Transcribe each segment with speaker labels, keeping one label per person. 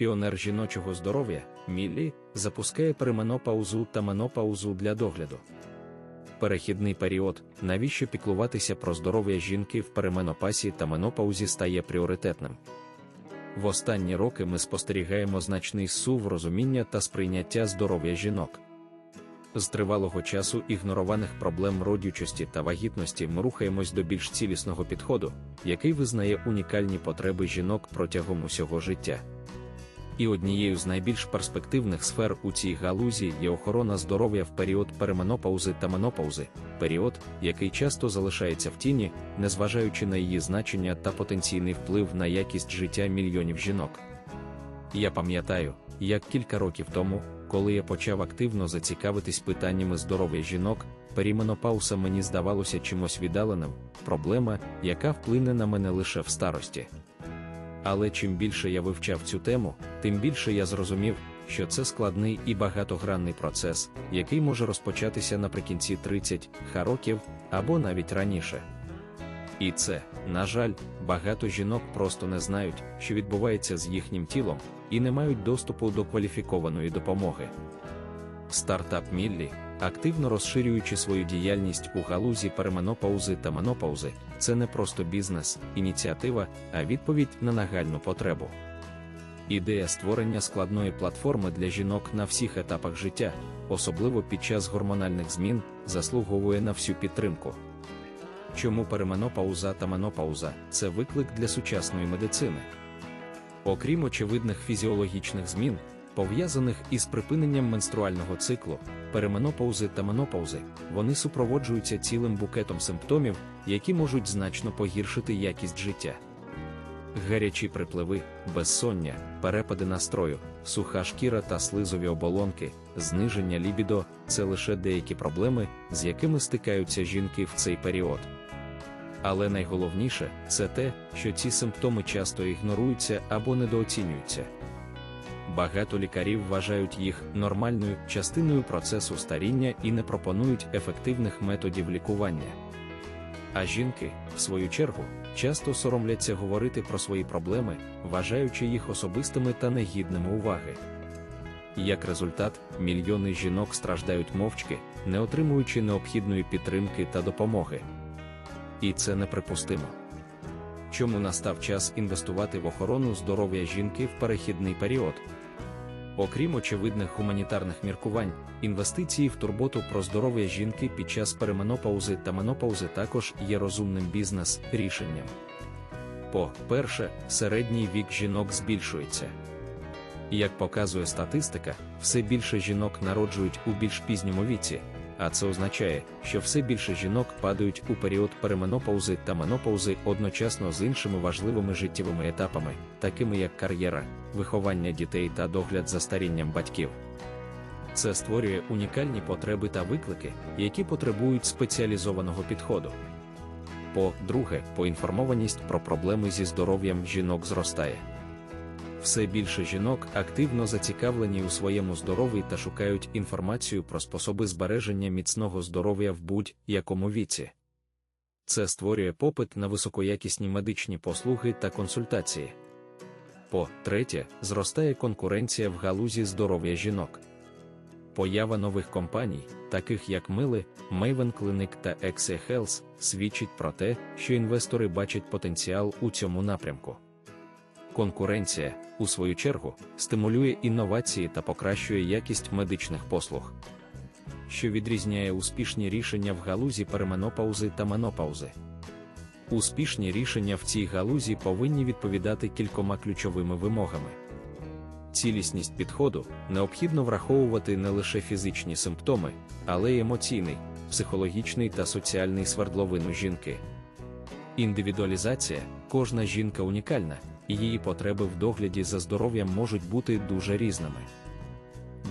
Speaker 1: піонер жіночого здоров'я, Міллі, запускає переменопаузу та менопаузу для догляду. Перехідний період, навіщо піклуватися про здоров'я жінки в переменопасі та менопаузі стає пріоритетним. В останні роки ми спостерігаємо значний сув розуміння та сприйняття здоров'я жінок. З тривалого часу ігнорованих проблем родючості та вагітності ми рухаємось до більш цілісного підходу, який визнає унікальні потреби жінок протягом усього життя. І однією з найбільш перспективних сфер у цій галузі є охорона здоров'я в період переменопаузи та менопаузи, період, який часто залишається в тіні, незважаючи на її значення та потенційний вплив на якість життя мільйонів жінок. Я пам'ятаю, як кілька років тому, коли я почав активно зацікавитись питаннями здоров'я жінок, періменопауса мені здавалося чимось віддаленим, проблема, яка вплине на мене лише в старості. Але чим більше я вивчав цю тему, тим більше я зрозумів, що це складний і багатогранний процес, який може розпочатися наприкінці 30 ха років або навіть раніше. І це, на жаль, багато жінок просто не знають, що відбувається з їхнім тілом, і не мають доступу до кваліфікованої допомоги. Стартап Міллі, активно розширюючи свою діяльність у галузі переменопаузи та менопаузи, це не просто бізнес, ініціатива, а відповідь на нагальну потребу. Ідея створення складної платформи для жінок на всіх етапах життя, особливо під час гормональних змін, заслуговує на всю підтримку. Чому переменопауза та менопауза це виклик для сучасної медицини? Окрім очевидних фізіологічних змін, пов'язаних із припиненням менструального циклу, переменопаузи та менопаузи, вони супроводжуються цілим букетом симптомів, які можуть значно погіршити якість життя. Гарячі припливи, безсоння, перепади настрою, суха шкіра та слизові оболонки, зниження лібідо це лише деякі проблеми, з якими стикаються жінки в цей період. Але найголовніше це те, що ці симптоми часто ігноруються або недооцінюються. Багато лікарів вважають їх нормальною частиною процесу старіння і не пропонують ефективних методів лікування. А жінки, в свою чергу, часто соромляться говорити про свої проблеми, вважаючи їх особистими та негідними уваги. Як результат, мільйони жінок страждають мовчки, не отримуючи необхідної підтримки та допомоги. І це неприпустимо. Чому настав час інвестувати в охорону здоров'я жінки в перехідний період? Окрім очевидних гуманітарних міркувань, інвестиції в турботу про здоров'я жінки під час переменопаузи та менопаузи також є розумним бізнес-рішенням. По-перше, середній вік жінок збільшується. Як показує статистика, все більше жінок народжують у більш пізньому віці, а це означає, що все більше жінок падають у період переменопаузи та менопаузи одночасно з іншими важливими життєвими етапами, такими як кар'єра, виховання дітей та догляд за старінням батьків. Це створює унікальні потреби та виклики, які потребують спеціалізованого підходу. По-друге, поінформованість про проблеми зі здоров'ям жінок зростає. Все більше жінок активно зацікавлені у своєму здоров'ї та шукають інформацію про способи збереження міцного здоров'я в будь-якому віці. Це створює попит на високоякісні медичні послуги та консультації. По третє, зростає конкуренція в галузі здоров'я жінок. Поява нових компаній, таких як Мили, Maven Clinic та Exe Health, свідчить про те, що інвестори бачать потенціал у цьому напрямку. Конкуренція, у свою чергу, стимулює інновації та покращує якість медичних послуг, що відрізняє успішні рішення в галузі переменопаузи та менопаузи. Успішні рішення в цій галузі повинні відповідати кількома ключовими вимогами. Цілісність підходу необхідно враховувати не лише фізичні симптоми, але й емоційний, психологічний та соціальний свердловину жінки. Індивідуалізація кожна жінка унікальна, і її потреби в догляді за здоров'ям можуть бути дуже різними.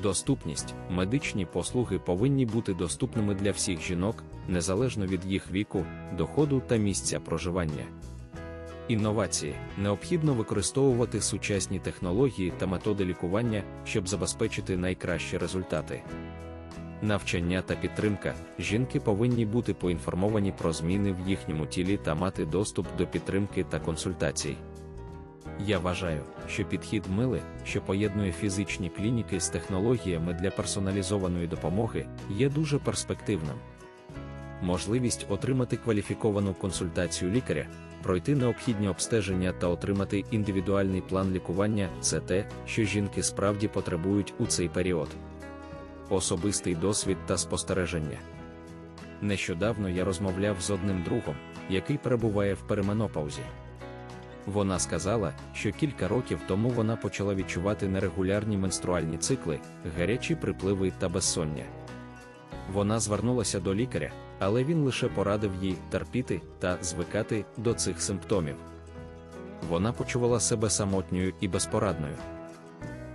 Speaker 1: Доступність медичні послуги повинні бути доступними для всіх жінок, незалежно від їх віку, доходу та місця проживання. Інновації необхідно використовувати сучасні технології та методи лікування, щоб забезпечити найкращі результати. Навчання та підтримка жінки повинні бути поінформовані про зміни в їхньому тілі та мати доступ до підтримки та консультацій. Я вважаю, що підхід мили, що поєднує фізичні клініки з технологіями для персоналізованої допомоги, є дуже перспективним. Можливість отримати кваліфіковану консультацію лікаря, пройти необхідні обстеження та отримати індивідуальний план лікування це те, що жінки справді потребують у цей період. Особистий досвід та спостереження. Нещодавно я розмовляв з одним другом, який перебуває в переменопаузі. Вона сказала, що кілька років тому вона почала відчувати нерегулярні менструальні цикли, гарячі припливи та безсоння. Вона звернулася до лікаря, але він лише порадив їй терпіти та звикати до цих симптомів. Вона почувала себе самотньою і безпорадною.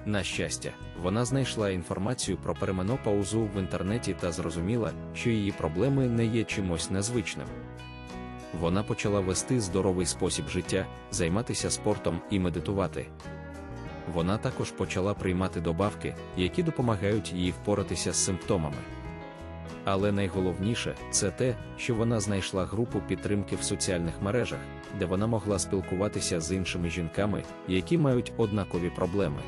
Speaker 1: На щастя, вона знайшла інформацію про переменопаузу в інтернеті та зрозуміла, що її проблеми не є чимось незвичним. Вона почала вести здоровий спосіб життя, займатися спортом і медитувати. Вона також почала приймати добавки, які допомагають їй впоратися з симптомами. Але найголовніше це те, що вона знайшла групу підтримки в соціальних мережах, де вона могла спілкуватися з іншими жінками, які мають однакові проблеми.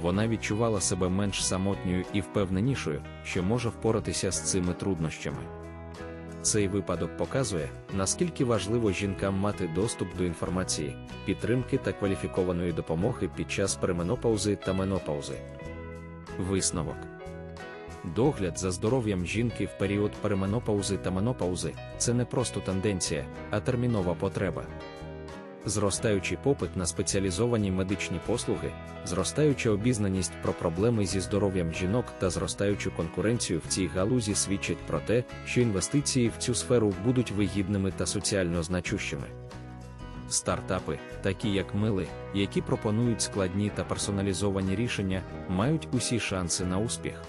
Speaker 1: Вона відчувала себе менш самотньою і впевненішою, що може впоратися з цими труднощами. Цей випадок показує, наскільки важливо жінкам мати доступ до інформації, підтримки та кваліфікованої допомоги під час переменопаузи та менопаузи. Висновок Догляд за здоров'ям жінки в період переменопаузи та менопаузи це не просто тенденція, а термінова потреба. Зростаючий попит на спеціалізовані медичні послуги, зростаюча обізнаність про проблеми зі здоров'ям жінок та зростаючу конкуренцію в цій галузі свідчать про те, що інвестиції в цю сферу будуть вигідними та соціально значущими. Стартапи, такі як мили, які пропонують складні та персоналізовані рішення, мають усі шанси на успіх.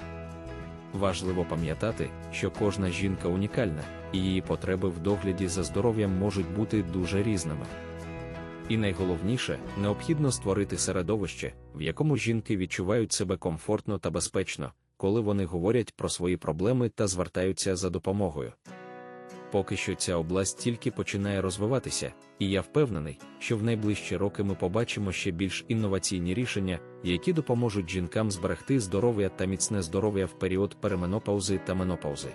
Speaker 1: Важливо пам'ятати, що кожна жінка унікальна, і її потреби в догляді за здоров'ям можуть бути дуже різними. І найголовніше, необхідно створити середовище, в якому жінки відчувають себе комфортно та безпечно, коли вони говорять про свої проблеми та звертаються за допомогою. Поки що ця область тільки починає розвиватися, і я впевнений, що в найближчі роки ми побачимо ще більш інноваційні рішення, які допоможуть жінкам зберегти здоров'я та міцне здоров'я в період переменопаузи та менопаузи.